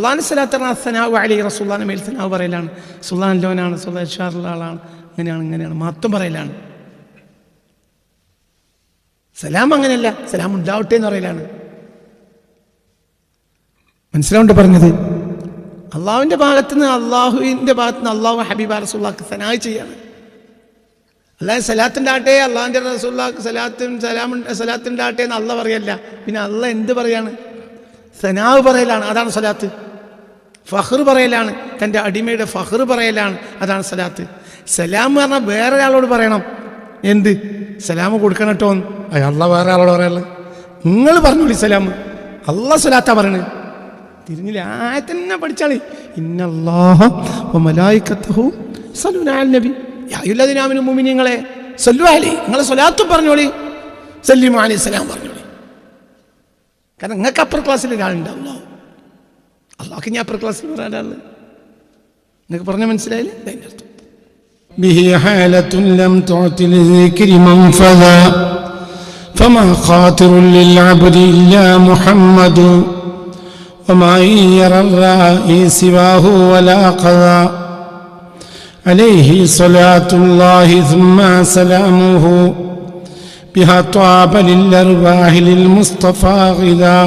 അള്ളാഹിന്റെ സ്വലാത്ത സനാവ് അലി റസുല്ലാന്റെ മേൽ സനാവ് പറയലാണ്. സുല്ലാൻ ലോനാണ് സുല്ലാ ഷാറുള്ള ആളാണ് അങ്ങനെയാണ് ഇങ്ങനെയാണ് മഹത്വം പറയലാണ്. സലാം അങ്ങനെയല്ല സലാം ഉണ്ടാവട്ടെ എന്ന് പറയലാണ്. മനസ്സിലാവുണ്ട് പറഞ്ഞത്? അള്ളാഹുവിന്റെ ഭാഗത്ത് നിന്ന് അള്ളാഹുവിന്റെ ഭാഗത്ത് നിന്ന് അള്ളാഹു ഹബീബ റസുല്ലാക്ക് സനാഹ് ചെയ്യാണ്. അല്ലാതെ സലാത്തുണ്ടാകട്ടെ അള്ളാഹിന്റെ റസുല്ലാക്ക് സലാത്തും സലാം സലാത്തുണ്ടാകട്ടെ എന്ന് അള്ള പറയല്ല. പിന്നെ അള്ള എന്ത് പറയാണ്? സനാവ് പറയലാണ്. അതാണ് സലാത്ത്. ഫഹർ പറയലാണ്. തന്റെ അടിമയുടെ ഫഹർ പറയലാണ്. അതാണ് സലാത്ത്. സലാം പറഞ്ഞാൽ വേറെ ഒരാളോട് പറയണം. എന്ത്? സലാം കൊടുക്കണം കേട്ടോ അയാള വേറെ ആളോട് പറയാനുള്ളത് നിങ്ങൾ പറഞ്ഞോളി സലാം. അള്ള സലാത്താ പറയണേ തിരിഞ്ഞില്ല ആ തന്നെ പഠിച്ചാളി. ഇന്നല്ലാഹ മലായിക്കത്തഹു സല്ലൂന അലൻ നബി. യായുല്ലദിനാമിനും മുമിനിങ്ങളെ നിങ്ങളെ സ്വലാത്തും പറഞ്ഞോളി. സല്ലിമു അലൈഹി പറഞ്ഞോളി. കാരണം നിങ്ങൾക്ക് അപ്പർ ക്ലാസ്സിൽ ഒരാളുണ്ട് അള്ളാഹു. അള്ളാഹ്ക്ക് ഞാൻ അപ്പർ ക്ലാസ്സിൽ പറയാനുള്ളത് നിങ്ങൾക്ക് പറഞ്ഞ മനസ്സിലായില്ലേ അതിൻ്റെ അർത്ഥം به حالة لم تعط لذكر منفذا فما خاطر للعبد إلا محمد وما يرى الرائي سواه ولا قضى عليه صلاة الله ثم سلامه بها طاب للأرواح للمصطفى غذا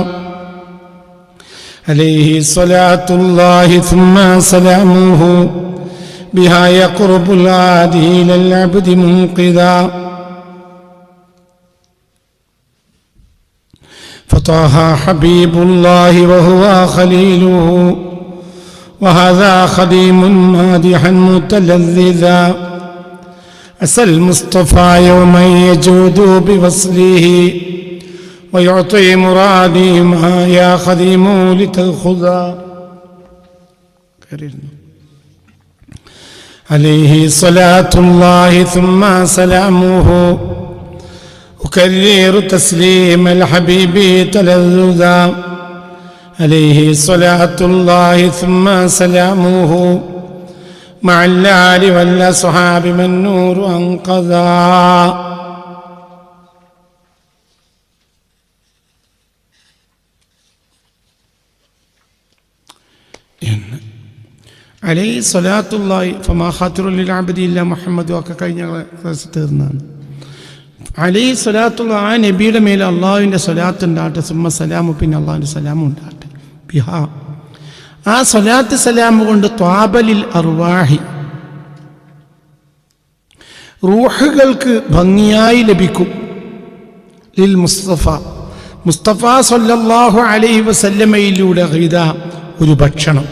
عليه صلاة الله ثم سلامه. بها يقرب العادي إلى العبد منقذا. فطه حبيب الله وهو خليله. وهذا خديم مادحا متلذذا. أسى المصطفى يوما يجود بوصله. ويعطي مرادي ما يا خديم لتأخذا عليه صلاة الله ثم سلامه. أكرر تسليم الحبيب تلذذا عليه صلاة الله ثم سلامه. مع الآل والأصحاب من نور أنقذا അലൈ സ്വലാത്തുള്ളായി ഫമാഹാത്തുറുല്ലാബദില്ല മുഹമ്മദും ഒക്കെ കഴിഞ്ഞ ക്ലാസ് തീർന്നാണ് അലൈ സ്വലാത്തുള്ള ആ നബിയുടെ മേൽ അള്ളാഹുവിന്റെ സ്വലാത്ത് ഉണ്ടാകട്ടെ സുമ്മ സലാമു പിന്നെ അള്ളാഹുവിന്റെ സലാമും ഉണ്ടാകട്ടെ. ബിഹാ. ആ സ്വലാത്ത് സലാം കൊണ്ട് ത്വാബലിൽ അർവാഹി. റൂഹുകൾക്ക് ഭംഗിയായി ലഭിക്കും. ലിൽ മുസ്തഫ. മുസ്തഫ സല്ലല്ലാഹു അലൈഹി വസല്ലമയിലൂടെ ഹൈത ഒരു ഭക്ഷണം.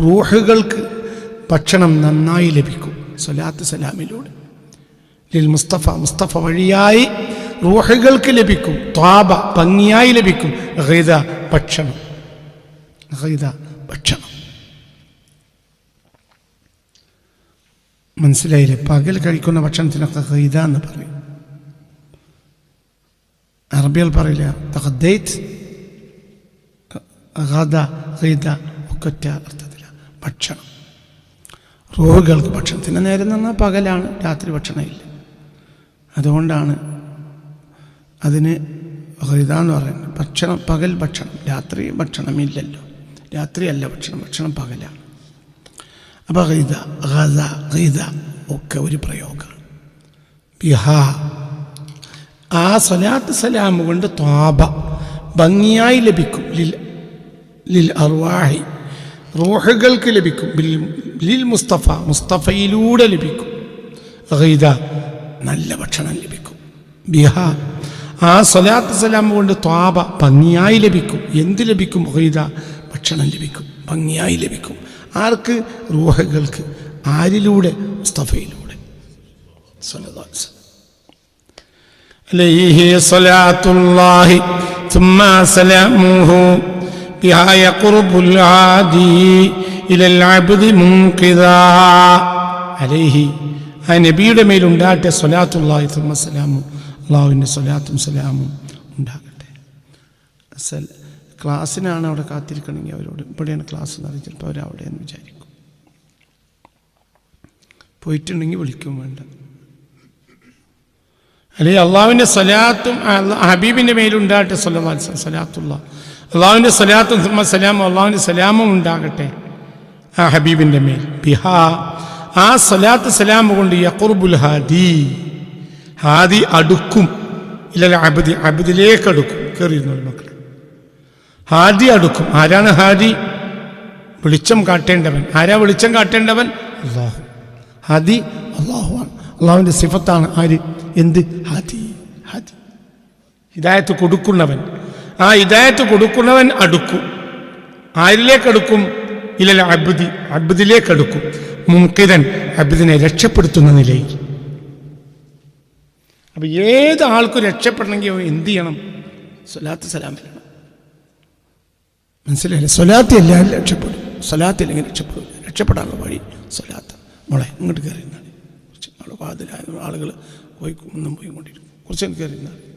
റൂഹുകൾക്ക് ഭക്ഷണം നന്നായി ലഭിക്കും. സ്വലാത്ത് സലാമിലൂടെ. ലിൽ മുസ്തഫ മുസ്തഫ വഴിയായി റൂഹുകൾക്ക് ലഭിക്കും. ത്വാബ ഭംഗിയായി ലഭിക്കും. ഗീത ഭക്ഷണം. ഗീത ഭക്ഷണം. മനസ്സിലായില്ലേ? പകൽ കഴിക്കുന്ന ഭക്ഷണത്തിനൊക്കെ ഗീത എന്ന് പറയും. അറബികൾ പറയില്ല തഹദ്ദൈത്ത് ഗദ ഗീത ഒക്കെ അർത്ഥത്തിലാണ് ഭക്ഷണം. റോഹുകൾക്ക് ഭക്ഷണത്തിന് നേരം നിന്നാൽ പകലാണ് രാത്രി ഭക്ഷണമില്ല അതുകൊണ്ടാണ് അതിന് എന്ന് പറയുന്നത് ഭക്ഷണം പകൽ ഭക്ഷണം രാത്രി ഭക്ഷണമില്ലല്ലോ രാത്രിയല്ല ഭക്ഷണം ഭക്ഷണം പകലാണ്. അപ്പോൾ ഗീത ഗദ ഗീത ഒക്കെ ഒരു പ്രയോഗമാണ്. ബിഹാ ആ സ്വലാത്ത് സലാം കൊണ്ട് ഭംഗിയായി ലഭിക്കും. ലിൽ ലിൽ അർവാഹി റൂഹുകൾക്ക് ലഭിക്കും. ബിൽ മുസ്തഫ മുസ്തഫയിലൂടെ ലഭിക്കും. റീദ നല്ല ഭക്ഷണം ലഭിക്കും. ബിഹ ആ സ്വലാത്ത് സലാം കൊണ്ട് ത്വാബ ഭംഗിയായി ലഭിക്കും. എന്ത് ലഭിക്കും റീദ ഭക്ഷണം ലഭിക്കും. ഭംഗിയായി ലഭിക്കും. ആർക്ക്? റൂഹകൾക്ക്. ആരിലൂടെ? മുസ്തഫയിലൂടെ. അലൈഹി സ്വലാത്തുല്ലാഹി സുമ്മാ സലാമുഹു الله ثم سلامه بها يقرب العادي إلى العبد منقذا عليه ആ നബിയുടെ മേലുണ്ടാകട്ടെ സ്വലാത്തുള്ളാഹി തുമ്മ സലാമും അള്ളാഹുവിൻ്റെ സ്വലാത്തും സലാമും ഉണ്ടാകട്ടെ സൽ ക്ലാസ്സിനാണ് അവിടെ കാത്തിരിക്കണമെങ്കിൽ അവരോട് ഇവിടെയാണ് ക്ലാസ് എന്ന് അറിയാം ചിലപ്പോൾ അവരവിടെ എന്ന് വിചാരിക്കും പോയിട്ടുണ്ടെങ്കിൽ വിളിക്കും വേണ്ട അല്ലെങ്കിൽ അള്ളാഹുവിൻ്റെ സ്വലാത്തും അല്ല- ഹബീബിൻ്റെ മേലുണ്ടാകട്ടെ സ്വലവാത്സ സ്വലാത്തുള്ള അള്ളാഹുവിന്റെ സലാത്തും സലാമും അള്ളാഹുവിന്റെ സലാമും ഉണ്ടാകട്ടെ. ആ ഹബീബിന്റെ മേൽ. ബിഹാ. ആ സലാത്ത് സലാം കൊണ്ട് യക്കുർബുൽ ഹാദി. ഹാദി അടുക്കും. ഇല്ല അബദി. അബദിലേക്ക് അടുക്കും. കയറിയിരുന്നു മക്കൾ ഹാദി അടുക്കും. ആരാണ് ഹാദി? വെളിച്ചം കാട്ടേണ്ടവൻ. ആരാ വെളിച്ചം കാട്ടേണ്ടവൻ? അള്ളാഹു. ഹാദി അള്ളാഹുവാണ് അള്ളാഹുവിന്റെ സിഫത്താണ് ആര്? എന്ത്? ഹാദി. ഹാദി. ഹിദായത്ത് കൊടുക്കുന്നവൻ. ആ ഹിദായത്ത് കൊടുക്കുന്നവൻ അടുക്കും. ആരിലേക്ക് അടുക്കും? ഇല്ലല്ല അബ്ദി. അബ്ദിലേക്ക് അടുക്കും. മുൻകിതൻ അബ്ദിനെ രക്ഷപ്പെടുത്തുന്ന നിലയിൽ. അപ്പൊ ഏത് ആൾക്കും രക്ഷപ്പെടണമെങ്കിൽ എന്ത് ചെയ്യണം? സ്വലാത്ത് സലാം വരണം. മനസ്സിലായില്ലേ? സ്വലാത്ത് എല്ലാവരും രക്ഷപ്പെടും. സ്വലാത്ത് ഇല്ലെങ്കിൽ രക്ഷപ്പെടും രക്ഷപ്പെടാനുള്ള വഴി സ്വലാത്ത്. മോളെ ഇങ്ങോട്ട് കയറി കുറച്ച് ആളുകൾ പോയി ഒന്നും പോയി കൊണ്ടിരിക്കും. കുറച്ച് കയറി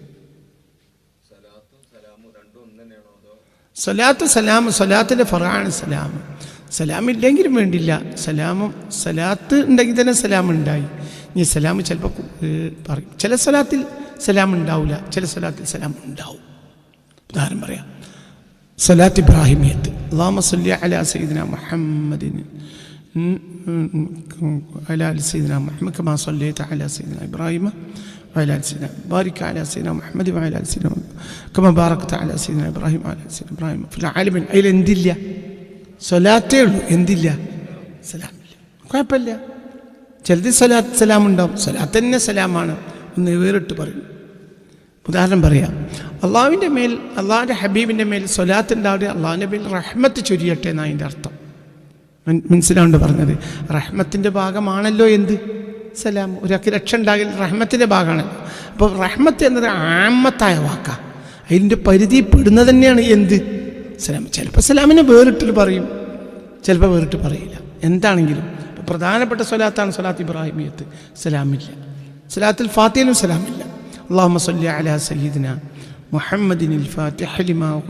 സലാത്ത് സലാം സലാത്തിന്റെ ഫറാണ് സലാം സലാം ഇല്ലെങ്കിലും വേണ്ടില്ല. സലാമും സലാത്ത് ഉണ്ടെങ്കിൽ തന്നെ സലാം ഉണ്ടായി ഇനി സലാം ചിലപ്പോൾ പറയും. ചില സലാത്തിൽ സലാം ഉണ്ടാവില്ല ചില സലാത്തിൽ സലാം ഉണ്ടാവും ഉദാഹരണം പറയാം. സലാത്ത് ഇബ്രാഹിമിയത്ത്. അള്ളാമ സല്ലി അല സയ്യിദിന മുഹമ്മദിന് അല സയ്യിദിന മുഹമ്മദ് മാ സല്ലി അല സയ്യിദിന ഇബ്രാഹിമ. وعلى آل سيدنا بارك على سيدنا محمد وعلى آل سيدنا محمد كما باركت على سيدنا إبراهيم وعلى آل سيدنا إبراهيم في العالمين أي എന്തില്ല സ്വലാത്തേ ഉള്ളൂ എന്തില്ല സലാമില്ല കുഴപ്പമില്ല ചിലത് സലാത്ത് സലാം ഉണ്ടാവും സലാത്ത് തന്നെ സലാമാണ് ഒന്ന് വേറിട്ട് പറയും ഉദാഹരണം പറയാം അള്ളാഹുവിൻ്റെ മേൽ അള്ളാഹിൻ്റെ ഹബീബിൻ്റെ മേൽ സ്വലാത്ത് ഉണ്ടാവുക അള്ളാഹിൻ്റെ മേൽ റഹ്മത്ത് ചൊരിയട്ടെ എന്നാണ് അതിൻ്റെ അർത്ഥം മൻ- മനസ്സിലാവുണ്ട് പറഞ്ഞത് റഹ്മത്തിൻ്റെ ഭാഗമാണല്ലോ എന്ത് സലാം ഒരാൾക്ക് രക്ഷ ഉണ്ടാകൽ റഹ്മത്തിന്റെ ഭാഗമാണ്. അപ്പോൾ റഹ്മത്ത് എന്നത് ആമത്തായ വാക്കാണ് അതിന്റെ പരിധി പെടുന്നത് തന്നെയാണ് എന്ത്? സലാം. ചിലപ്പോൾ സലാമിനെ വേറിട്ട് പറയും. ചിലപ്പോൾ വേറിട്ട് പറയില്ല. എന്താണെങ്കിലും. പ്രധാനപ്പെട്ട സ്വലാത്താണ് സ്വലാത്ത് ഇബ്രാഹിമിയത്ത്. സലാമില്ല. സലാത്തിൽ ഫാത്തിയിലും സലാമില്ല. അള്ളാഹു സല്ലി അല സയ്യിദിന മുഹമ്മദിനിൽ ഫാത്തിഹലിമാ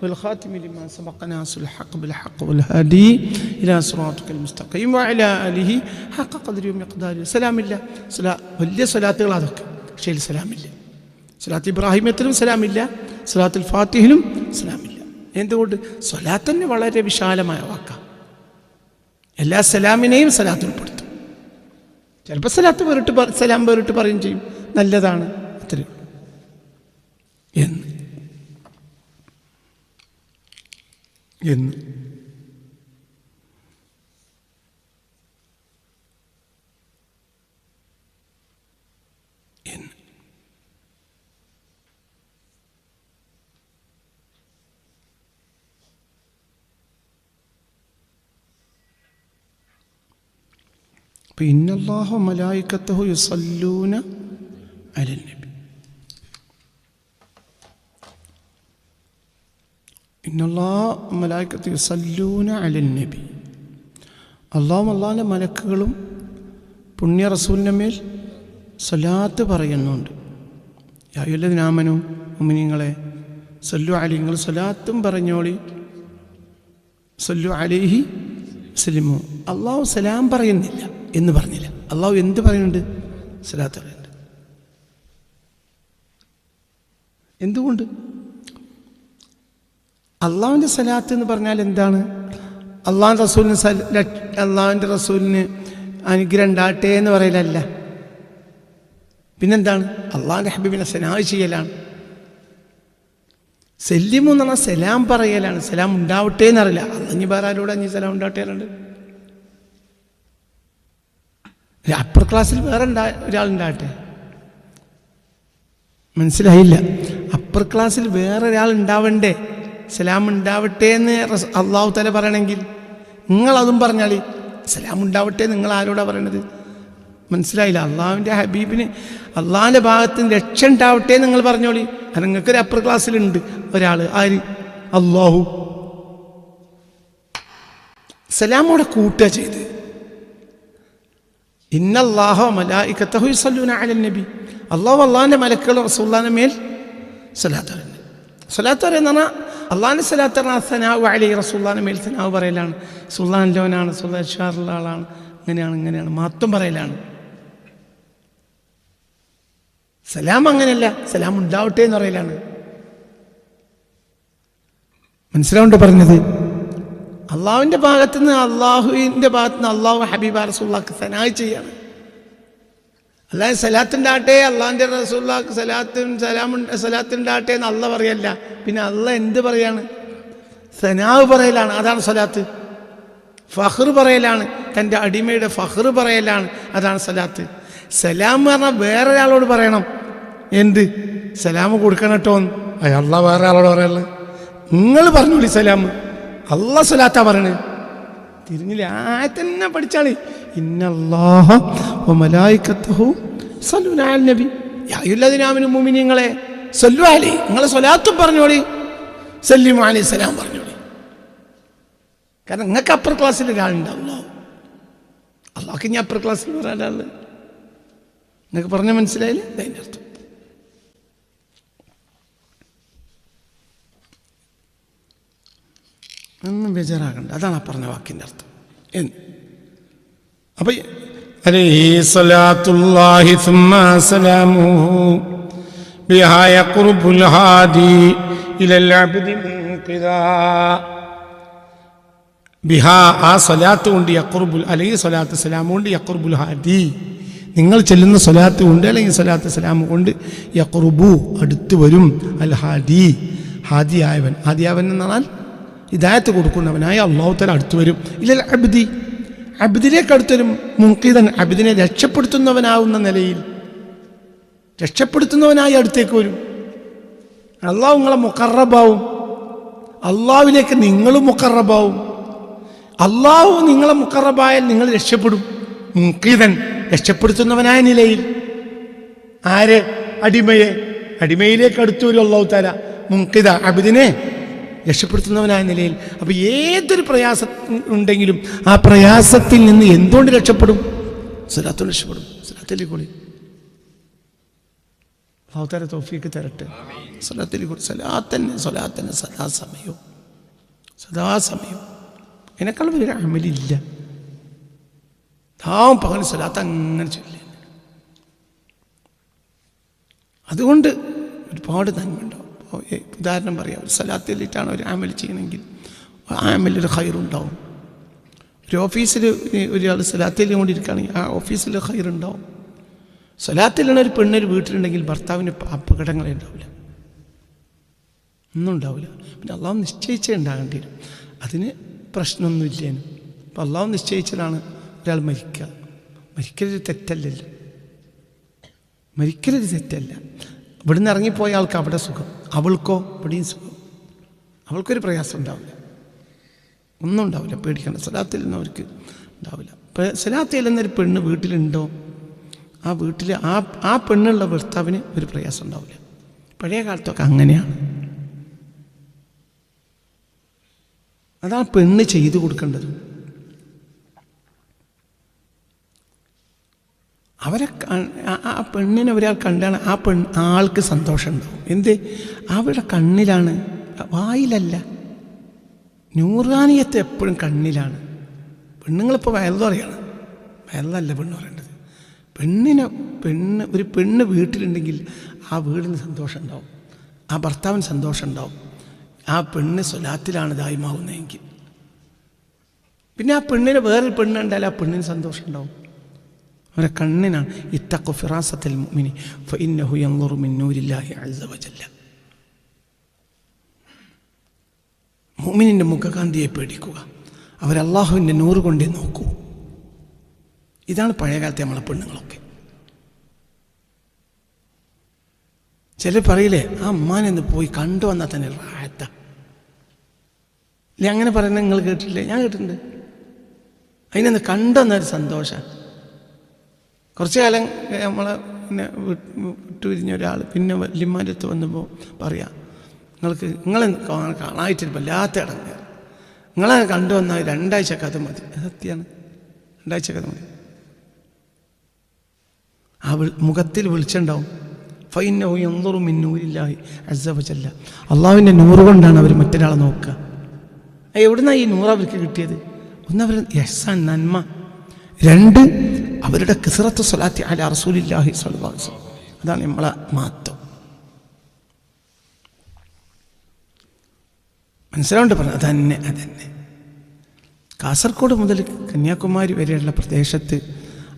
والخاتم لما سبق ناصر الحق بالحق والهادي إلى صراطك المستقيم وعلى آله حق قدر ومقداره سلام الله سلا വലിയ സ്വലാത്തുകൾ അതൊക്കെ പക്ഷേ ഇതിൽ സലാമില്ല സ്വലാത്ത് ഇബ്രാഹിമത്തിലും സലാമില്ല സ്വലാത്തുൽ ഫാത്തിഹിലും സലാമില്ല എന്തുകൊണ്ട് സ്വലാത്ത് തന്നെ വളരെ വിശാലമായ വാക്കാണ് എല്ലാ സലാമിനെയും സലാത്ത് ഉൾപ്പെടുത്തും ചിലപ്പോൾ സലാത്ത് വേറിട്ട് പറ- സലാം വേറിട്ട് പറയും ചെയ്യും നല്ലതാണ് അത്രയും എന്ന് എന്ന് എന്ന് അപ്പൊ ഇന്നല്ലാഹു മലായിക്കത്തഹു യുസല്ലൂന അലൻ നബി ഇന്നല്ലാഹു മലായിക്കത്ത് സല്ലൂന അലൻ നബി അള്ളാഹും അള്ളാഹിന്റെ മലക്കുകളും പുണ്യ റസൂലിന്റെ മേൽ സലാത്ത് പറയുന്നുണ്ട്. യായുല്ലതിനാമനു ഉമിനിങ്ങളെ സല്ലു അലി നിങ്ങൾ സലാത്തും പറഞ്ഞോളി. സല്ലു അലിഹി സലിമു അള്ളാഹു സലാം പറയുന്നില്ല എന്ന് പറഞ്ഞില്ല. അള്ളാഹു എന്ത് പറയുന്നുണ്ട്? സലാത്ത് പറയുന്നുണ്ട്. എന്തുകൊണ്ട്? അള്ളാഹുവിന്റെ സലാത്ത് എന്ന് പറഞ്ഞാൽ എന്താണ്? അള്ളാഹു റസൂലിന് അള്ളാഹുവിന്റെ റസൂലിന് അനുഗ്രഹം ഉണ്ടാട്ടെ എന്ന് പറയലല്ല. പിന്നെന്താണ്? അള്ളാഹിന്റെ ഹബീബിനെ സനാഹ് ചെയ്യലാണ്. സെല്ലിമു എന്ന് പറഞ്ഞാൽ സലാം പറയലാണ്. സലാം ഉണ്ടാവട്ടെ എന്നറിയില്ല അഞ്ഞി വേറെ അഞ്ഞ് സലാം ഉണ്ടാവട്ടെ അപ്പർ ക്ലാസ്സിൽ വേറെ ഉണ്ടാ ഒരാളുണ്ടാകട്ടെ മനസ്സിലായില്ല. അപ്പർ ക്ലാസ്സിൽ വേറെ ഒരാൾ ഉണ്ടാവണ്ടേ? സലാം ഉണ്ടാവട്ടെ എന്ന് അള്ളാഹു തല പറയണമെങ്കിൽ നിങ്ങളതും പറഞ്ഞാളി സലാം ഉണ്ടാവട്ടെ നിങ്ങൾ ആരോടാ പറയണത്? മനസ്സിലായില്ല. അള്ളാഹുവിന്റെ ഹബീബിന് അള്ളാഹിന്റെ ഭാഗത്ത് നിന്ന് രക്ഷ ഉണ്ടാവട്ടെ എന്ന് നിങ്ങൾ പറഞ്ഞോളി. നിങ്ങൾക്കൊരു അപ്പർ ക്ലാസ്സിലുണ്ട് ഒരാൾ ആര്? അള്ളാഹു. സലാമോടെ കൂട്ടുക ചെയ്ത്. ഇന്നല്ലാഹോ മലായിക്കത്തഹു യുസല്ലൂന അലൻ നബി. അള്ളാഹു അള്ളാഹിന്റെ മലക്കുകൾ റസൂല്ലാന്റെ മേൽ സലാത്ത് സലാത്തോരൻ സലാത്ത് പറയുന്ന പറഞ്ഞാൽ അള്ളാഹിന്റെ സലാത്ത് പറഞ്ഞാൽ സനാവ് അലി റസൂല്ലാന്റെ മേൽ സനാവ് പറയലാണ്. സുൽത്താൻ ലോനാണ് സുൽത്താൻ ഷാറുള്ള ആളാണ്. അങ്ങനെയാണ് ഇങ്ങനെയാണ് മഹത്വം പറയലാണ്. സലാം അങ്ങനെയല്ല സലാം ഉണ്ടാവട്ടെ എന്ന് പറയലാണ്. മനസ്സിലാവുണ്ട് പറഞ്ഞത്? അള്ളാഹുവിന്റെ ഭാഗത്ത് നിന്ന് അള്ളാഹുവിന്റെ ഭാഗത്ത് നിന്ന് അള്ളാഹു ഹബീബ റസൂള്ളാക്ക് സനായി ചെയ്യാണ്. അല്ലാതെ സലാത്തുണ്ടാട്ടെ അള്ളാഹിന്റെ റസൂള്ളാക്ക് സലാത്തും സലാമും സലാത്തുണ്ടാട്ടെ എന്ന് അല്ല പറയല്ല. പിന്നെ അല്ല എന്ത് പറയാണ്? സനാവ് പറയലാണ് അതാണ് സലാത്ത്. ഫഹ്ർ പറയലാണ് തന്റെ അടിമയുടെ ഫഹ്ർ പറയലാണ് അതാണ് സലാത്ത്. സലാം പറഞ്ഞാൽ വേറെ ഒരാളോട് പറയണം. എന്ത്? സലാം കൊടുക്കണം കേട്ടോ അയാള വേറെ ആളോട് പറയല്ല? നിങ്ങൾ പറഞ്ഞോളി സലാം അള്ള സലാത്താ പറയണേ. തിരിഞ്ഞില്ല? ആ തന്നെ പഠിച്ചാളി. ഇന്നല്ലാഹ വ മലായികത്തഹു സല്ലൂന നബി യാ അയ്യുല്ലദീനാമിനു മുഅ്മിനീങ്ങളെ സല്ലു അലൈ. നിങ്ങളെ സ്വലാത്തും പറഞ്ഞോളി. സല്ലിമു അലൈഹി സലാം പറഞ്ഞോളി. കാരണം നിങ്ങൾക്ക് അപ്പർ ക്ലാസ്സിൽ ഒരാളുണ്ടാവുമല്ലോ അള്ളാഹ്ക്ക് ഇനി അപ്പർ ക്ലാസ്സിൽ ഒരാളാണ് നിങ്ങൾക്ക് പറഞ്ഞ മനസ്സിലായില്ലേ? അതിന്റെ അർത്ഥം. ഒന്നും ബേജാറാകണ്ട. അതാണ് ആ പറഞ്ഞ വാക്കിന്റെ അർത്ഥം. എന്ന് അപ്പൊ عليه صلاة الله ثم سلامه بها يقرب الهادي إلى العبد منقذا ബിഹാ ആ സ്വലാത്ത് കൊണ്ട് യക്കുറുബുൽ അല്ലെങ്കിൽ സ്വലാത്ത് സലാം കൊണ്ട് യക്കുറുബുൽ ഹാദി നിങ്ങൾ ചെല്ലുന്ന സ്വലാത്ത് കൊണ്ട് അല്ലെങ്കിൽ സ്വലാത്ത് സലാം കൊണ്ട് യക്കുറുബു അടുത്ത് വരും അൽ ഹാദി ഹാദിയായവൻ ഹാദിയാവൻ എന്ന് പറഞ്ഞാൽ ഇതായത്ത് കൊടുക്കുന്നവനായ അള്ളാഹുത്തല അടുത്ത് വരും ഇല്ല അബ്ദി അബ്ദിലേക്ക് കടുത്തരും മുൻകീതൻ അബിദിനെ രക്ഷപ്പെടുത്തുന്നവനാവുന്ന നിലയിൽ രക്ഷപ്പെടുത്തുന്നവനായി അടുത്തേക്ക് വരും. അള്ളാഹു നിങ്ങളെ മുക്കറബാവും അള്ളാഹുവിലേക്ക് നിങ്ങളും മുക്കറബാവും അള്ളാഹു നിങ്ങളെ മുക്കറബായാൽ നിങ്ങൾ രക്ഷപ്പെടും. മുൻകീതൻ രക്ഷപ്പെടുത്തുന്നവനായ നിലയിൽ. ആര്? അടിമയെ. അടിമയിലേക്ക് അടുത്തു വരും അള്ളാഹു താര മുൻകിത അബിദിനെ രക്ഷപ്പെടുത്തുന്നവനായ നിലയിൽ. അപ്പോൾ ഏതൊരു പ്രയാസം ഉണ്ടെങ്കിലും ആ പ്രയാസത്തിൽ നിന്ന് എന്തുകൊണ്ട് രക്ഷപ്പെടും? സ്വലാത്തോട് രക്ഷപ്പെടും. സ്വലാത്തിലേക്ക് കൂടി അള്ളാഹുത്താര തോഫിക്ക് തരട്ടെ. സ്വലാത്തിൽ കൂടി സലാത്തന്നെ സ്വലാത്തന്നെ സദാസമയവും സദാസമയവും അതിനേക്കാൾ വലിയ അമലില്ല. താവും പകൽ സ്വലാത്ത് അങ്ങനെ ചൊല്ലി. അതുകൊണ്ട് ഒരുപാട് ഈ ഉദാഹരണം പറയാം. ഒരു സലാത്തിലിട്ടാണ് ഒരു ആമൽ ചെയ്യണമെങ്കിൽ ആമലൊരു ഹൈറുണ്ടാവും ഒരു ഓഫീസിൽ ഒരാൾ സലാത്തിൽ കൊണ്ടിരിക്കുകയാണെങ്കിൽ ആ ഓഫീസിൽ ഹൈറുണ്ടാവും സലാത്തിലുള്ള ഒരു പെണ്ണൊരു വീട്ടിലുണ്ടെങ്കിൽ ഭർത്താവിന് അപകടങ്ങളെ ഉണ്ടാവില്ല. ഒന്നും ഉണ്ടാവില്ല. പിന്നെ അള്ളാഹു നിശ്ചയിച്ചേ ഉണ്ടാകേണ്ടി വരും. അതിന് പ്രശ്നമൊന്നുമില്ലേനും. അപ്പം അള്ളാഹു നിശ്ചയിച്ചതാണ് ഒരാൾ മരിക്കുക. മരിക്കലൊരു തെറ്റല്ലല്ലോ. മരിക്കലൊരു തെറ്റല്ല. ഇവിടുന്ന് ഇറങ്ങിപ്പോയ ആൾക്ക് അവിടെ സുഖം. അവൾക്കോ? ഇവിടെയും സുഖം. അവൾക്കൊരു പ്രയാസം ഉണ്ടാവില്ല. ഒന്നും ഉണ്ടാവില്ല. പേടിക്കേണ്ട. സലാത്തിൽ നിന്ന് അവർക്ക് ഉണ്ടാവില്ല. സലാത്തിൽ എന്നൊരു പെണ്ണ് വീട്ടിലുണ്ടോ? ആ വീട്ടിൽ ആ ആ പെണ്ണുള്ള ഭർത്താവിന് ഒരു പ്രയാസം ഉണ്ടാവില്ല. പഴയ കാലത്തൊക്കെ അങ്ങനെയാണ്. അതാ പെണ്ണ് ചെയ്തു കൊടുക്കേണ്ടത്. അവരെ ആ- പെണ്ണിനെ ഒരാൾ കണ്ടാണ് ആ പെൺ ആൾക്ക് സന്തോഷം ഉണ്ടാവും എന്ത്? അവരുടെ കണ്ണിലാണ് വായിലല്ല. നൂറാനിയത്ത് എപ്പോഴും കണ്ണിലാണ്. പെണ്ണുങ്ങളിപ്പോൾ വയലറിയാണ് വയലല്ല പെണ്ണ് പറയേണ്ടത്. പെണ്ണിനെ പെണ്ണ് ഒരു പെണ്ണ് വീട്ടിലുണ്ടെങ്കിൽ ആ വീടിന് സന്തോഷം ഉണ്ടാവും ആ ഭർത്താവിന് സന്തോഷം ഉണ്ടാവും ആ പെണ്ണ് സ്വലാത്തിലാണ് ദായമാവുന്നതെങ്കിൽ. പിന്നെ ആ പെണ്ണിന് വേറൊരു പെണ്ണുണ്ടായാൽ ആ പെണ്ണിന് സന്തോഷം ഉണ്ടാവും അവരെ കണ്ണിനാണ് ഇത്തക്കു ഫിറാസത്തിൽ മുഅ്മിനി ഫഇന്നഹു യൻദുറു മിൻ നൂരില്ലാഹി അസ്സ വജല്ല. മുഖകാന്തിയെ പേടിക്കുക. അവരല്ലാഹുവിന്റെ നൂറ് കൊണ്ടേ നോക്കൂ. ഇതാണ് പഴയകാലത്തെ നമ്മളെ പെണ്ണുങ്ങളൊക്കെ. ചിലർ പറയില്ലേ ആ അമ്മാനെന്ന് പോയി കണ്ടു വന്നാൽ തന്നെ റായത്ത അല്ലെ അങ്ങനെ പറയുന്നത് നിങ്ങൾ കേട്ടിട്ടില്ലേ? ഞാൻ കേട്ടിട്ടുണ്ട്. അതിനൊന്ന് കണ്ടെന്നൊരു സന്തോഷം. കുറച്ച് കാലം നമ്മളെ പിന്നെ വിട്ട് വിട്ടുപിരിഞ്ഞ ഒരാൾ പിന്നെ വല്യമ്മാന്റെ അടുത്ത് വന്നപ്പോൾ പറയാം നിങ്ങൾക്ക് നിങ്ങളെ കാണായിട്ട് വല്ലാത്ത ഇടങ്ങ് നിങ്ങളെ കണ്ടു വന്നാൽ രണ്ടാഴ്ച കഥ മതി. സത്യമാണ് രണ്ടാഴ്ച കഥ മതി. ആ മുഖത്തിൽ വിളിച്ചുണ്ടാവും. ഫൈനഹു എന്തോറും മിന്നൂരില്ലായി അസവച്ചല്ല അള്ളാഹുവിന്റെ നൂറ് കൊണ്ടാണ് അവർ മറ്റൊരാളെ നോക്കുക. എവിടുന്നാണ് ഈ നൂറ് അവർക്ക് കിട്ടിയത്? ഒന്നവർ യഹ്സാൻ നന്മ. രണ്ട് അവരുടെ കിസറത്ത് സ്വലാത്തി അല റസൂലില്ലാഹി സ്വലാസ് അതാണ് നമ്മളെ മാറ്റം മനസ്സിലാവുണ്ട് പറഞ്ഞു അതന്നെ അതന്നെ. കാസർഗോഡ് മുതൽ കന്യാകുമാരി വരെയുള്ള പ്രദേശത്ത്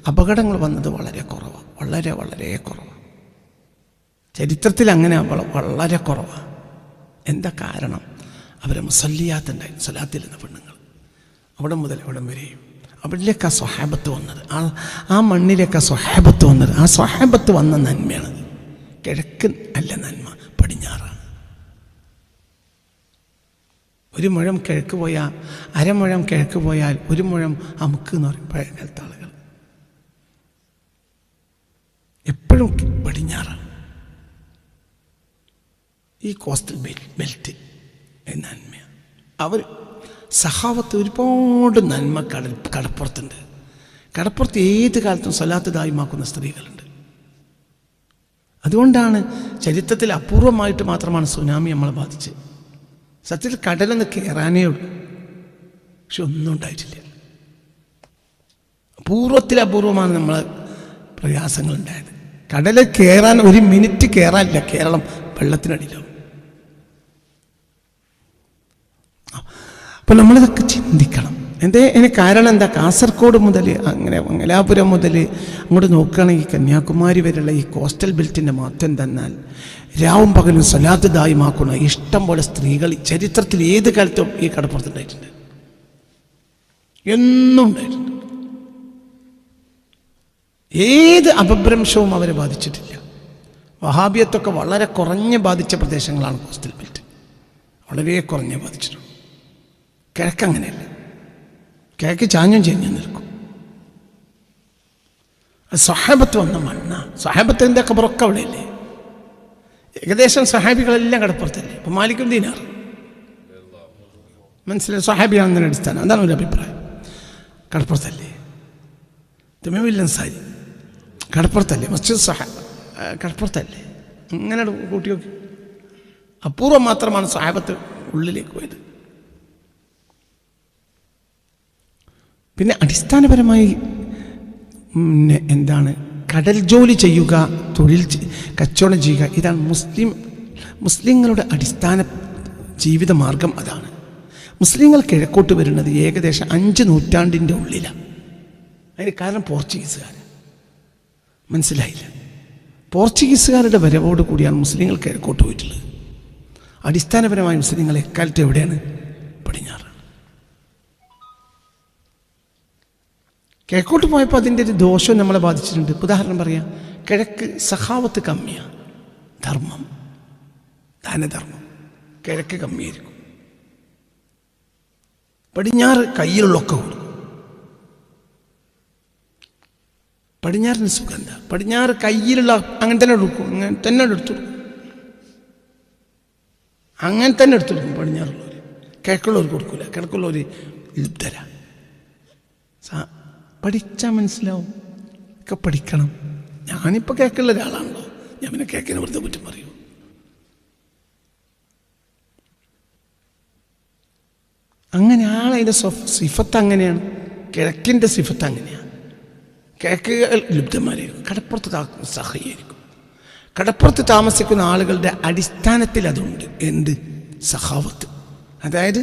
അപകടങ്ങൾ വന്നത് വളരെ കുറവാണ് വളരെ വളരെ കുറവാണ് ചരിത്രത്തിൽ അങ്ങനെ വളരെ കുറവാണ് എന്താ കാരണം? അവരെ മുസല്ലിയാത്തുണ്ടായിരുന്നു സ്വലാത്തിൽ നിന്ന് പെണ്ണുങ്ങൾ. അവിടെ മുതൽ അവിടം വരെയും. അവിടേക്ക് സ്വഹാബത്ത് വന്നത്. ആ ആ മണ്ണിലേക്ക് സ്വഹാബത്ത് വന്നത്. ആ സ്വഹാബത്ത് വന്ന നന്മയാണത് കിഴക്ക് അല്ല നന്മ പടിഞ്ഞാറാണ്. ഒരു മുഴം കിഴക്ക് പോയാൽ അരമുഴം കിഴക്ക് പോയാൽ ഒരു മുഴം അമുക്ക് എന്ന് പറയും പഴയ കാലത്തെ ആളുകൾ. എപ്പോഴും പടിഞ്ഞാറാണ്. ഈ കോസ്റ്റൽ ബെൽറ്റ് നന്മയാണ്. അവർ സഹാവത്ത് ഒരുപാട് നന്മ കടൽ കടപ്പുറത്തുണ്ട്. കടപ്പുറത്ത് ഏത് കാലത്തും സ്വലാത്ത് ദായിമാക്കുന്ന സ്ത്രീകളുണ്ട്. അതുകൊണ്ടാണ് ചരിത്രത്തിൽ അപൂർവമായിട്ട് മാത്രമാണ് സുനാമി നമ്മളെ ബാധിച്ചത്. സത്യത്തിൽ കടലൊന്ന് കയറാനേ ഉള്ളൂ. പക്ഷെ ഒന്നും ഉണ്ടായിട്ടില്ല. അപൂർവത്തിൽ അപൂർവമാണ് നമ്മളെ പ്രയാസങ്ങൾ ഉണ്ടായത്. കടലിൽ കയറാൻ ഒരു മിനിറ്റ് കയറാനില്ല. കേരളം വെള്ളത്തിനടിയിലാവും. അപ്പോൾ നമ്മളിതൊക്കെ ചിന്തിക്കണം. എന്തേ അതിന് കാരണം എന്താ? കാസർഗോഡ് മുതൽ അങ്ങനെ മംഗലാപുരം മുതൽ അങ്ങോട്ട് നോക്കുകയാണെങ്കിൽ കന്യാകുമാരി വരെയുള്ള ഈ കോസ്റ്റൽ ബെൽറ്റിന്റെ മാറ്റം തന്നാൽ രാവും പകലും സ്വലാത്ത് ഇഷ്ടം പോലെ സ്ത്രീകൾ ചരിത്രത്തിൽ ഏത് കാലത്തും ഈ കടപ്പുറത്തുണ്ടായിട്ടുണ്ട്. എന്നും ഉണ്ടായിട്ടുണ്ട്. ഏത് അപഭ്രംശവും അവരെ ബാധിച്ചിട്ടില്ല. വഹാബിയത്തൊക്കെ വളരെ കുറഞ്ഞ് ബാധിച്ച പ്രദേശങ്ങളാണ് കോസ്റ്റൽ ബെൽറ്റ് വളരെ കുറഞ്ഞ് ബാധിച്ചിട്ടുണ്ട്. കിഴക്ക് അങ്ങനെയല്ല കിഴക്ക് ചാഞ്ഞും ചെഞ്ഞും നിൽക്കും. അത് സഹാബത്ത് വന്ന മണ്ണ. സഹാബത്തിന്റെ അവിടെ അവിടെയല്ലേ? ഏകദേശം സഹാബികളെല്ലാം കടപ്പുറത്തല്ലേ? ഇപ്പം മാലിക്കും ദീനാർ. മനസ്സിലായി? സഹാബിയാണെന്നതിന് അടിസ്ഥാനം. അതാണ് ഒരു അഭിപ്രായം. കടപ്പുറത്തല്ലേ? തമിഴില്ലൻ സാരി കടപ്പുറത്തല്ലേ? മസ്ജിദ് സഹ കടപ്പുറത്തല്ലേ? ഇങ്ങനെ കൂട്ടി നോക്കി. അപൂർവം മാത്രമാണ് സഹാബത്ത് ഉള്ളിലേക്ക് പോയത്. പിന്നെ അടിസ്ഥാനപരമായി പിന്നെ എന്താണ്? കടൽ ജോലി ചെയ്യുക തൊഴിൽ കച്ചവടം ചെയ്യുക ഇതാണ് മുസ്ലിം മുസ്ലിങ്ങളുടെ അടിസ്ഥാന ജീവിത മാർഗം അതാണ്. മുസ്ലിങ്ങൾ കിഴക്കോട്ട് വരുന്നത് ഏകദേശം അഞ്ച് നൂറ്റാണ്ടിന്റെ ഉള്ളിലാണ് അതിന് കാരണം പോർച്ചുഗീസുകാർ. മനസ്സിലായില്ല. പോർച്ചുഗീസുകാരുടെ വരവോട് കൂടിയാണ് മുസ്ലിങ്ങൾ കിഴക്കോട്ട് പോയിട്ടുള്ളത്. അടിസ്ഥാനപരമായി മുസ്ലിങ്ങൾ എക്കാലത്ത് എവിടെയാണ്? കിഴക്കോട്ട് പോയപ്പോൾ അതിന്റെ ഒരു ദോഷവും നമ്മളെ ബാധിച്ചിട്ടുണ്ട്. ഉദാഹരണം പറയാം. കിഴക്ക് സഹാവത്ത് കമ്മിയാണ് ധർമ്മം. ദാനധർമ്മം. കിഴക്ക് കമ്മിയായിരിക്കും. പടിഞ്ഞാറ് കയ്യിലുള്ളൊക്കെ കൊടുക്കും. പടിഞ്ഞാറിന് സുഗന്ധ. പടിഞ്ഞാറ് കയ്യിലുള്ള അങ്ങനെ തന്നെ എടുക്കും അങ്ങനെ തന്നെ എടുത്തു അങ്ങനെ തന്നെ എടുത്തു കൊടുക്കും പടിഞ്ഞാറുള്ളവർ കിഴക്കുള്ളവർ കൊടുക്കൂല. കിഴക്കുള്ളവർ സാ പഠിച്ചാൽ മനസ്സിലാവും. ഒക്കെ പഠിക്കണം. ഞാനിപ്പോൾ കേൾക്കുള്ള ഒരാളാണല്ലോ. ഞാൻ പിന്നെ കേൾക്കിനെ വെറുതെ കുറ്റം പറയൂ. അങ്ങനെ ആളതിന്റെ സിഫത്ത് അങ്ങനെയാണ്. കിഴക്കിന്റെ സിഫത്ത് അങ്ങനെയാണ്. കിഴക്ക് ലുബ്ധന്മാരായിരിക്കും. കടപ്പുറത്ത് സഹയായിരിക്കും. കടപ്പുറത്ത് താമസിക്കുന്ന ആളുകളുടെ അടിസ്ഥാനത്തിൽ അതുണ്ട്. എന്ത്? സഹാവത്ത്. അതായത്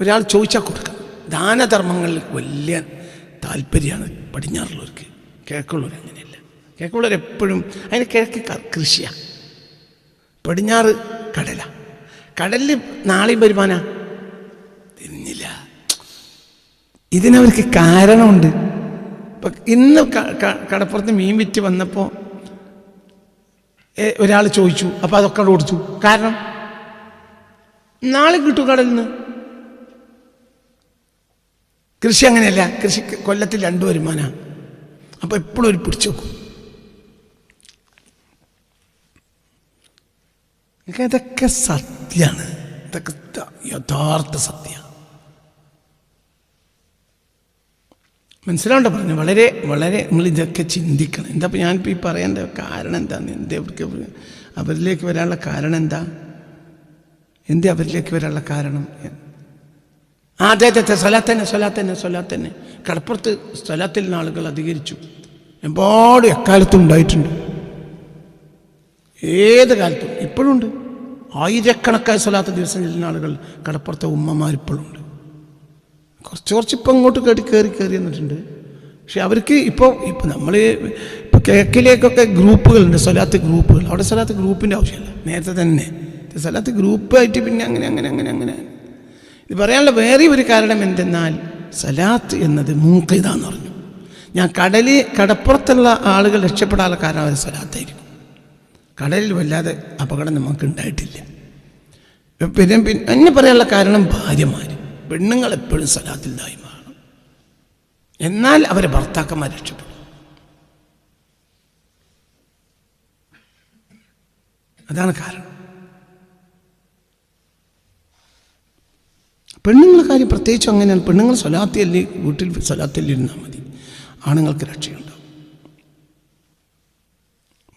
ഒരാൾ ചോദിച്ചാൽ കൊടുക്കാം. ദാനധർമ്മങ്ങളിൽ വലിയ താല്പര്യമാണ് പടിഞ്ഞാറുള്ളവർക്ക്. കിഴക്കുള്ളവർ അങ്ങനെയല്ല. കിഴക്കുള്ളവർ എപ്പോഴും അതിന് കിഴക്ക് കൃഷിയാണ് പടിഞ്ഞാറ് കടല. കടലിൽ നാളെയും വരുമാന? തിന്നില്ല ഇതിനവർക്ക് കാരണമുണ്ട്. ഇപ്പം ഇന്ന് കടപ്പുറത്ത് മീൻ വിറ്റ് വന്നപ്പോൾ ഒരാൾ ചോദിച്ചു. അപ്പോൾ അതൊക്കെ കൊടുത്തു. കാരണം നാളെ കിട്ടും കടലിൽ നിന്ന് കൃഷി അങ്ങനെയല്ല. കൃഷി കൊല്ലത്തിൽ രണ്ടു വരുമാന അപ്പോൾ എപ്പോഴും ഒരു പിടിച്ചു വെക്കും. ഇതൊക്കെ സത്യമാണ് ഇതൊക്കെ യഥാർത്ഥ സത്യമാണ് മനസ്സിലാവണ്ട പറഞ്ഞു? വളരെ വളരെ നിങ്ങൾ ഇതൊക്കെ ചിന്തിക്കണം. എന്താ ഞാൻ ഞാനിപ്പോൾ ഈ പറയേണ്ട കാരണം എന്താണ് എന്ത് അവർക്ക് അവരിലേക്ക് വരാനുള്ള കാരണം എന്താ? എന്ത് അവരിലേക്ക് വരാനുള്ള കാരണം? ആ സ്വലാത്തന്നെ സ്വലാത്തന്നെ സ്വലാത്തന്നെ കടപ്പുറത്ത് സ്വലാത്തിൽ നിന്ന് ആളുകൾ അധികരിച്ചു. ഒരുപാട് എക്കാലത്തും ഉണ്ടായിട്ടുണ്ട്. ഏത് കാലത്തും? ഇപ്പോഴും ഉണ്ട്. ആയിരക്കണക്കായ സ്വലാത്ത ദിവസം ചെല്ലുന്ന ആളുകൾ കടപ്പുറത്തെ ഉമ്മമാർ ഇപ്പോഴുണ്ട് കുറച്ച് കുറച്ച് ഇപ്പം അങ്ങോട്ട് കയറി കയറി കയറി എന്നിട്ടുണ്ട് പക്ഷെ അവർക്ക് ഇപ്പോൾ ഇപ്പോൾ നമ്മൾ ഇപ്പോൾ കിഴക്കിലേക്കൊക്കെ ഗ്രൂപ്പുകളുണ്ട് സ്വലാത്ത് ഗ്രൂപ്പുകൾ. അവിടെ സ്വലാത്ത് ഗ്രൂപ്പിന്റെ ആവശ്യമില്ല. നേരത്തെ തന്നെ. സ്വലാത്ത് ഗ്രൂപ്പായിട്ട് പിന്നെ അങ്ങനെ അങ്ങനെ അങ്ങനെ അങ്ങനെ. ഇത് പറയാനുള്ള വേറെ ഒരു കാരണം എന്തെന്നാൽ സലാത്ത് എന്നത് മൂക്കിതാന്ന് പറഞ്ഞു. ഞാൻ കടലിൽ കടപ്പുറത്തുള്ള ആളുകൾ രക്ഷപ്പെടാനുള്ള കാരണം അവർ സലാത്തായിരിക്കും. കടലിൽ വല്ലാതെ അപകടം നമുക്ക് ഉണ്ടായിട്ടില്ല. പിന്നെ പിന്നെ എന്നെ പറയാനുള്ള കാരണം ഭാര്യമാർ പെണ്ണുങ്ങൾ എപ്പോഴും സലാത്തിൽ ദായ്മാണ്. എന്നാൽ അവരെ ഭർത്താക്കന്മാർ രക്ഷപ്പെടും. അതാണ് കാരണം. പെണ്ണുങ്ങളെ കാര്യം പ്രത്യേകിച്ചും അങ്ങനെയാണ്. പെണ്ണുങ്ങൾ സ്വലാത്തിയല്ലേ വീട്ടിൽ സ്വലാത്തിയല്ലി ഇരുന്നാൽ മതി. ആണുങ്ങൾക്ക് രക്ഷയുണ്ടാവും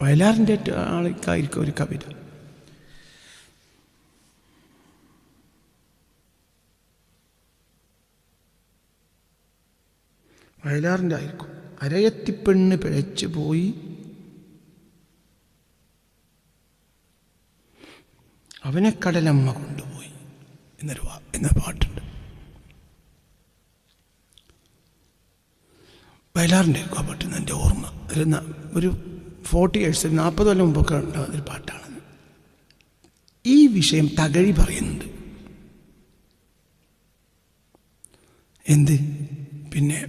വയലാറിന്റെ ആൾക്കായിരിക്കും ഒരു കവിത. വയലാറിന്റെ ആയിരിക്കും. അരയത്തിപ്പെണ്ണ് പിഴച്ചു പോയി. അവനെ കടലമ്മ കൊണ്ടുപോയി എന്നൊരു എന്ന പാട്ടുണ്ട്. വയലാറിന്റെ ആ പാട്ട് എന്റെ ഓർമ്മ. ഒരു ഒരു ഫോർട്ടി ഇയേഴ്സ് നാൽപ്പത് കൊല്ലം മുമ്പൊക്കെ ഉണ്ടാകുന്ന ഒരു പാട്ടാണ് ഈ വിഷയം തകഴി പറയുന്നുണ്ട്. എന്ത്? പിന്നെ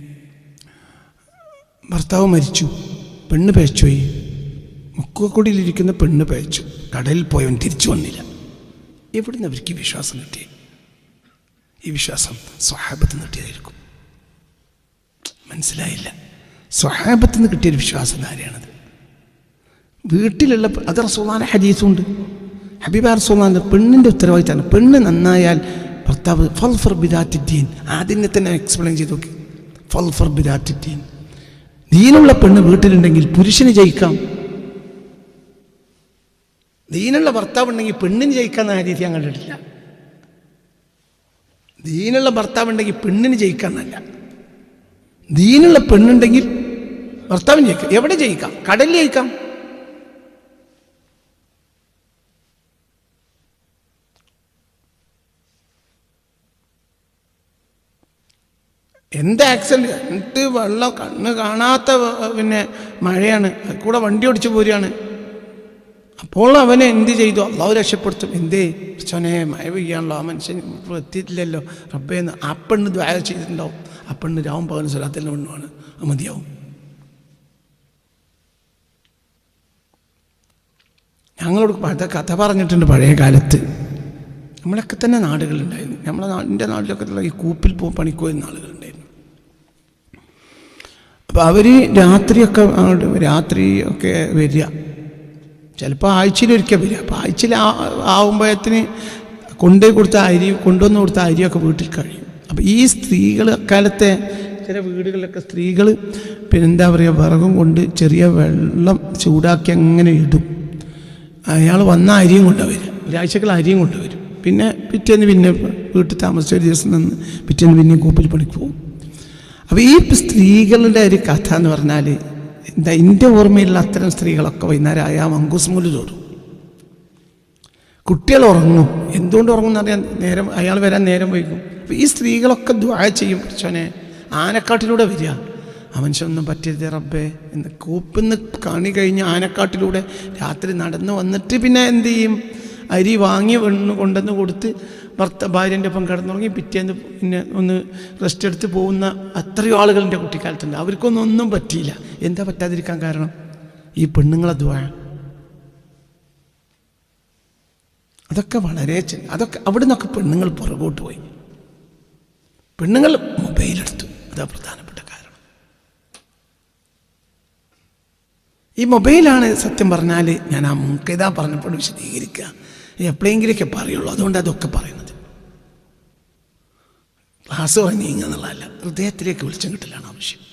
ഭർത്താവ് മരിച്ചു പെണ്ണ് പേച്ചുപോയി മുക്കുവക്കൊടിയിലിരിക്കുന്ന പെണ്ണ് പേച്ചു കടലിൽ പോയവൻ തിരിച്ചു വന്നില്ല. എവിടുന്ന് അവർക്ക് വിശ്വാസം കിട്ടി? ഈ വിശ്വാസം സ്വഹാബത്ത് കിട്ടിയതായിരിക്കും മനസ്സിലായില്ല. സ്വഹാബത്ത് നിന്ന് കിട്ടിയൊരു വിശ്വാസം ആരെയാണത്? വീട്ടിലുള്ള അത് റസൂലാന്റെ ഹദീസുണ്ട്. ഹബീബ റസൂലാന്റെ പെണ്ണിന്റെ ഉത്തരവാദിത്തമാണ് പെണ്ണ് നന്നായാൽ ഭർത്താവ് ഫൽഫർ ബിദാറ്റിദ്ദീൻ ആദ്യം തന്നെ എക്സ്പ്ലെയിൻ ചെയ്ത് നോക്കി. ഫൽഫർ ബിദാറ്റിദ്ദീൻ ദീനുള്ള പെണ്ണ് വീട്ടിലുണ്ടെങ്കിൽ പുരുഷന് ജയിക്കാം. ദീനുള്ള ഭർത്താവ് ഉണ്ടെങ്കിൽ പെണ്ണിന് ജയിക്കാമെന്ന ഹരീതി ഞാൻ കണ്ടിട്ടില്ല. ദീനുള്ള ഭർത്താവ് ഉണ്ടെങ്കിൽ പെണ്ണിന് ജയിക്കാന്നല്ല. ദീനുള്ള പെണ്ണുണ്ടെങ്കിൽ ഭർത്താവിന് ജയിക്കാം. എവിടെ ജയിക്കാം? കടലിൽ ജയിക്കാം. എന്ത് ആക്സിഡന്റ് എന്ത് വെള്ളം? കണ്ണ് കാണാത്ത പിന്നെ മഴയാണ്. കൂടെ വണ്ടി ഓടിച്ചു പോരുകയാണ്. അപ്പോൾ അവനെ എന്ത് ചെയ്തു? അള്ളാഹു രക്ഷപ്പെടുത്തും. എന്തേ? ചോനെ മഴ പെയ്യാണല്ലോ ആ മനുഷ്യൻ ഇപ്പോൾ എത്തിയിട്ടില്ലല്ലോ. റബ്ബേന്ന് ആ പെണ്ണ് ദ്വാര ചെയ്തിട്ടുണ്ടാവും. ആ പെണ്ണ് രാവും പകലും സ്വലാത്തിന്റെ പെണ്ണുമാണ്. അത് മതിയാവും. ഞങ്ങളോട് പഴയ കഥ പറഞ്ഞിട്ടുണ്ട് പഴയ കാലത്ത്. നമ്മളൊക്കെ തന്നെ നാടുകളുണ്ടായിരുന്നു. നമ്മളെ നാടിന്റെ നാട്ടിലൊക്കെ ഈ കൂപ്പിൽ പോ പണിക്കോ എന്ന ആളുകളുണ്ടായിരുന്നു അപ്പോൾ അവർ രാത്രിയൊക്കെ രാത്രിയൊക്കെ വരിക. ചിലപ്പോൾ ആഴ്ചയിലൊരിക്കൽ വരിക അപ്പോൾ ആഴ്ചയിൽ ആവുമ്പോഴത്തിന് കൊണ്ടുപോയി കൊടുത്ത അരി കൊണ്ടുവന്ന് കൊടുത്ത അരിയൊക്കെ വീട്ടിൽ കഴിയും. അപ്പോൾ ഈ സ്ത്രീകൾ അക്കാലത്തെ ചില വീടുകളിലൊക്കെ സ്ത്രീകൾ പിന്നെന്താ പറയുക വിറകും കൊണ്ട് ചെറിയ വെള്ളം ചൂടാക്കി അങ്ങനെ ഇടും. അയാൾ വന്ന അരിയും കൊണ്ടുവരും. ഒരാഴ്ചകൾ അരിയും കൊണ്ടുവരും. പിന്നെ പിറ്റേന്ന് പിന്നെ വീട്ടിൽ താമസിച്ച ഒരു ദിവസം നിന്ന് പിറ്റേന്ന് പിന്നെ കൂപ്പിൽ പണിക്ക് പോകും. അപ്പോൾ ഈ സ്ത്രീകളുടെ ഒരു കഥ എന്ന് പറഞ്ഞാൽ എന്താ എന്റെ ഓർമ്മയിലുള്ള അത്തരം സ്ത്രീകളൊക്കെ വൈകുന്നേരം ആയാൽ മങ്കൂസ്മൂൽ തോറും കുട്ടികൾ ഉറങ്ങും. എന്തുകൊണ്ട് ഉറങ്ങും എന്നറിയാൻ നേരം അയാൾ വരാൻ നേരം വൈകും. അപ്പോൾ ഈ സ്ത്രീകളൊക്കെ ദ്വാര ചെയ്യും. പഠിച്ചോനെ ആനക്കാട്ടിലൂടെ വരിക. ആ മനുഷ്യനൊന്നും പറ്റരുത് റബ്ബേ എന്ന് കൂപ്പിന്ന് കാണി കഴിഞ്ഞ് ആനക്കാട്ടിലൂടെ രാത്രി നടന്ന് വന്നിട്ട് പിന്നെ എന്ത് ചെയ്യും? അരി വാങ്ങി വെണ്ണ് കൊണ്ടുവന്ന് കൊടുത്ത് ഭർത്ത ഭാര്യന്റെ ഒപ്പം കിടന്നുറങ്ങി പിറ്റേന്ന് പിന്നെ ഒന്ന് റെസ്റ്റ് എടുത്ത് പോകുന്ന അത്രയോ ആളുകൾ എന്റെ കുട്ടിക്കാലത്തുണ്ട്. അവർക്കൊന്നും ഒന്നും പറ്റിയില്ല. എന്താ പറ്റാതിരിക്കാൻ കാരണം? ഈ പെണ്ണുങ്ങളെ ദ്വാ അതൊക്കെ വളരെ അതൊക്കെ അവിടെ നിന്നൊക്കെ പെണ്ണുങ്ങൾ പുറകോട്ട് പോയി. പെണ്ണുങ്ങൾ മൊബൈലെടുത്തു അതാ പ്രധാനപ്പെട്ട കാരണം. ഈ മൊബൈലാണ് സത്യം പറഞ്ഞാൽ ഞാൻ ആ മുൻകൈതാ പറഞ്ഞപ്പോൾ വിശദീകരിക്കുക എപ്പോഴെങ്കിലൊക്കെ പറയുള്ളൂ. അതുകൊണ്ട് അതൊക്കെ പറയുന്നത്. ക്ലാസ് പറഞ്ഞ് നീങ്ങുക എന്നുള്ളതല്ല. ഹൃദയത്തിലേക്ക് വെളിച്ചം കിട്ടലാണ് ആവശ്യം.